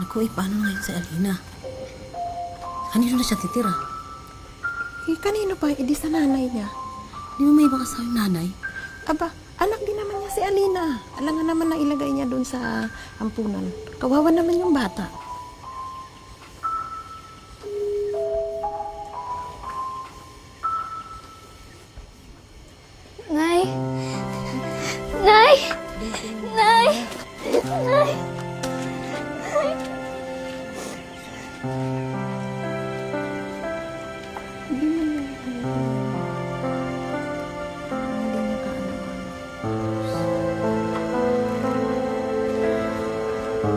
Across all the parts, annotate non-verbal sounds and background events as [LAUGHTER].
Naku, eh, paano ngayon si Alina? Kanino na siya titira? Eh, kanino pa? Edi sa nanay niya. Di ba may ibang kasawang nanay? Aba, anak din naman niya si Alina. Alangan naman na ilagay niya doon sa ampunan. Kawawa naman yung bata. May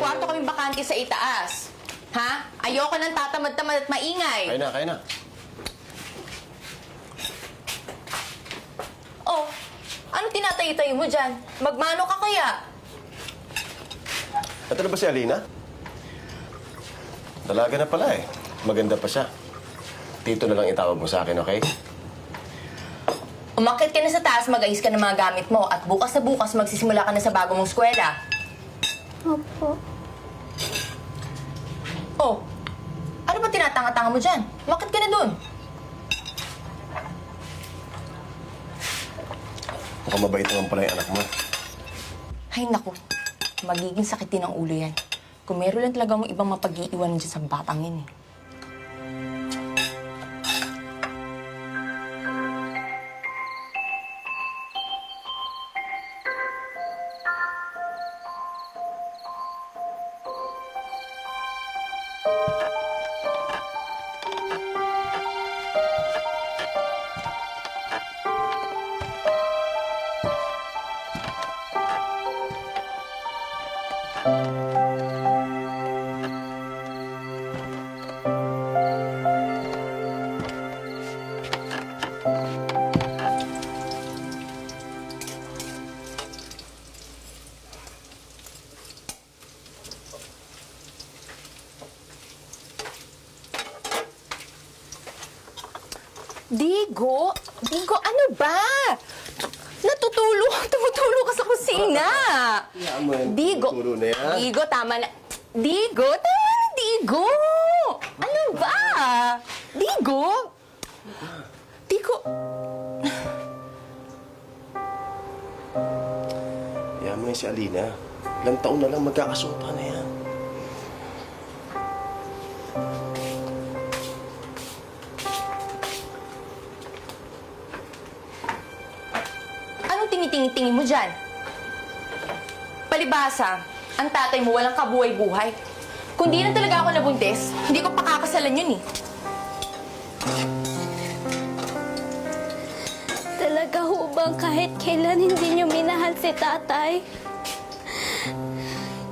kwarto kaming bakante sa itaas. Ha? Ayoko ng tatamad-tamad at maingay. Kaya na, kaya na. Oh, ano tinatay-tay mo dyan? Magmano ka kaya? Ito na ba si Alina? Dalaga na pala eh. Maganda pa siya. Tito na lang itawag mo sa akin, okay? Umakit ka na sa taas, mag-ayos ka ng mga gamit mo, at bukas na bukas magsisimula ka na sa bago mong eskwela. Opo. Oh, ano ba tinatanga-tanga mo dyan? Umakit ka na dun. Mukhang mabait naman pala yung anak mo. Ay, naku. Magiging sakit din ang ulo yan. Kung meron lang talaga mong ibang mapag-iiwan dyan sa batang yun eh. Digo? Digo, ano ba? Natutulo, [LAUGHS] tumutulo ka sa kusina. Yan, Digo. tumutulo na yan. Digo, tama na. Digo, tama na, Digo. Ano ba? Digo? Digo, yan si Alina. Ilang taon na lang magkakasupa na yan. Palibasa, ang tatay mo walang kabuhay-buhay. Kung di na talaga ako nabuntis, hindi ko pakakasalan yun eh. Talaga ho bang kahit kailan hindi niyo minahal si tatay?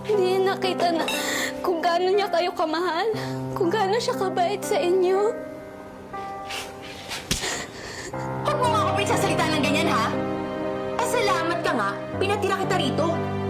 Hindi nakita na kung gaano niya kayo kamahal? Kung gaano siya kabait sa inyo? Huwag mo nga ako pinagsasalita ng ganyan, ha? Pasalamat ka nga, pinatira kita rito.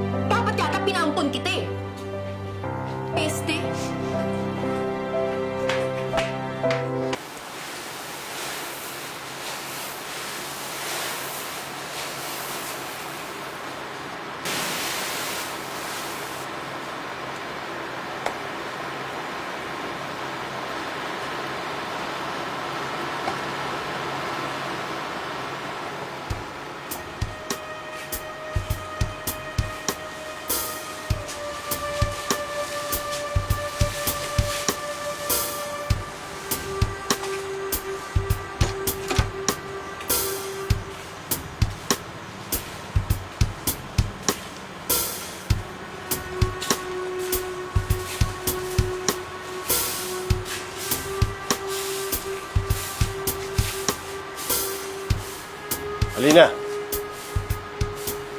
Halina.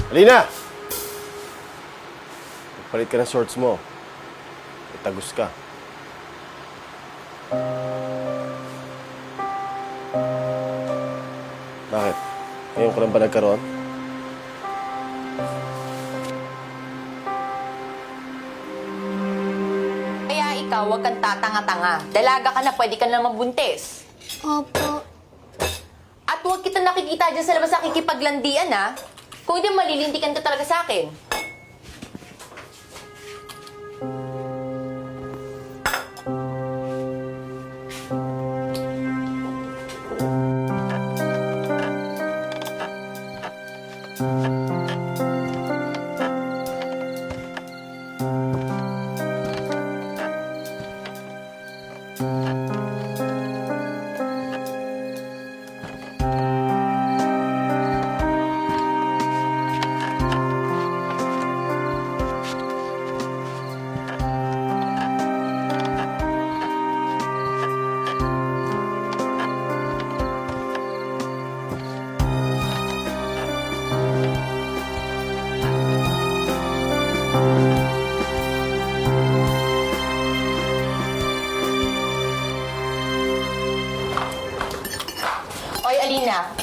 Halina! Magpalit ka ng shorts mo. Itagos ka. Bakit? Ngayon ko lang ba nagkaroon? Kaya ikaw, huwag kang tatanga-tanga. Dalaga ka na, pwede ka na mabuntis. Opo. At huwag kita nakikita dyan sa labas sa kikipaglandian, ha? Kung hindi, malilintikan ka talaga sa akin.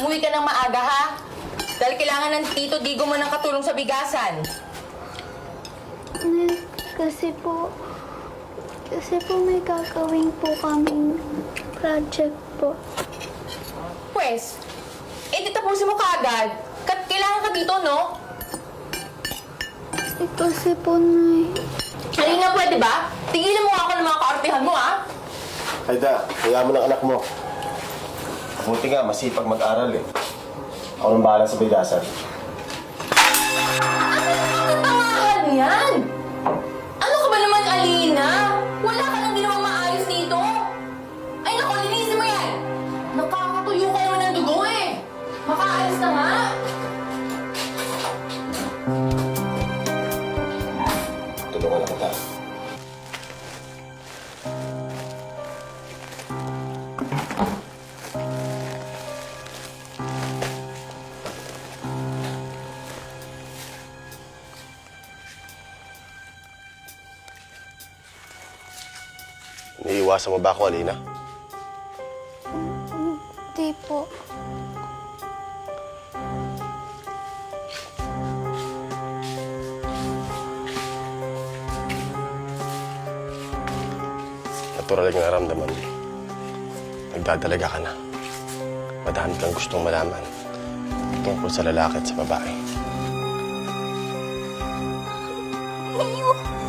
Umuwi ka ng maaga, ha? Dahil kailangan ng tito Digo mo ng katulong sa bigasan. Eh, kasi po, kasi po may gagawin po kaming project po. Pwes, eh di tapusin mo kaagad. Kat kailangan ka dito, no? Eh, kasi po, Nay, Alina, pwede ba? Tigilan mo nga ako ng mga kaartihan mo, ha? Aida, kaya mo ng anak mo. Buti nga, masipag mag-aral eh. Ako nang bahala sa bigasan. Tawahan yan! Ano ka ba naman, Alina? Wala ka nang ginawang maayos dito. Ay, naku, linisin mo yan! Nakakatuyo ka naman ng dugo eh. Makaayos na nga. Tulungan na kita. Niiwasan mo ba ako, Alina? di po. Natural yung naramdaman mo. Nagdadalaga ka na. Madami kang gustong malaman tungkol sa lalaki at sa babae. Ayoko.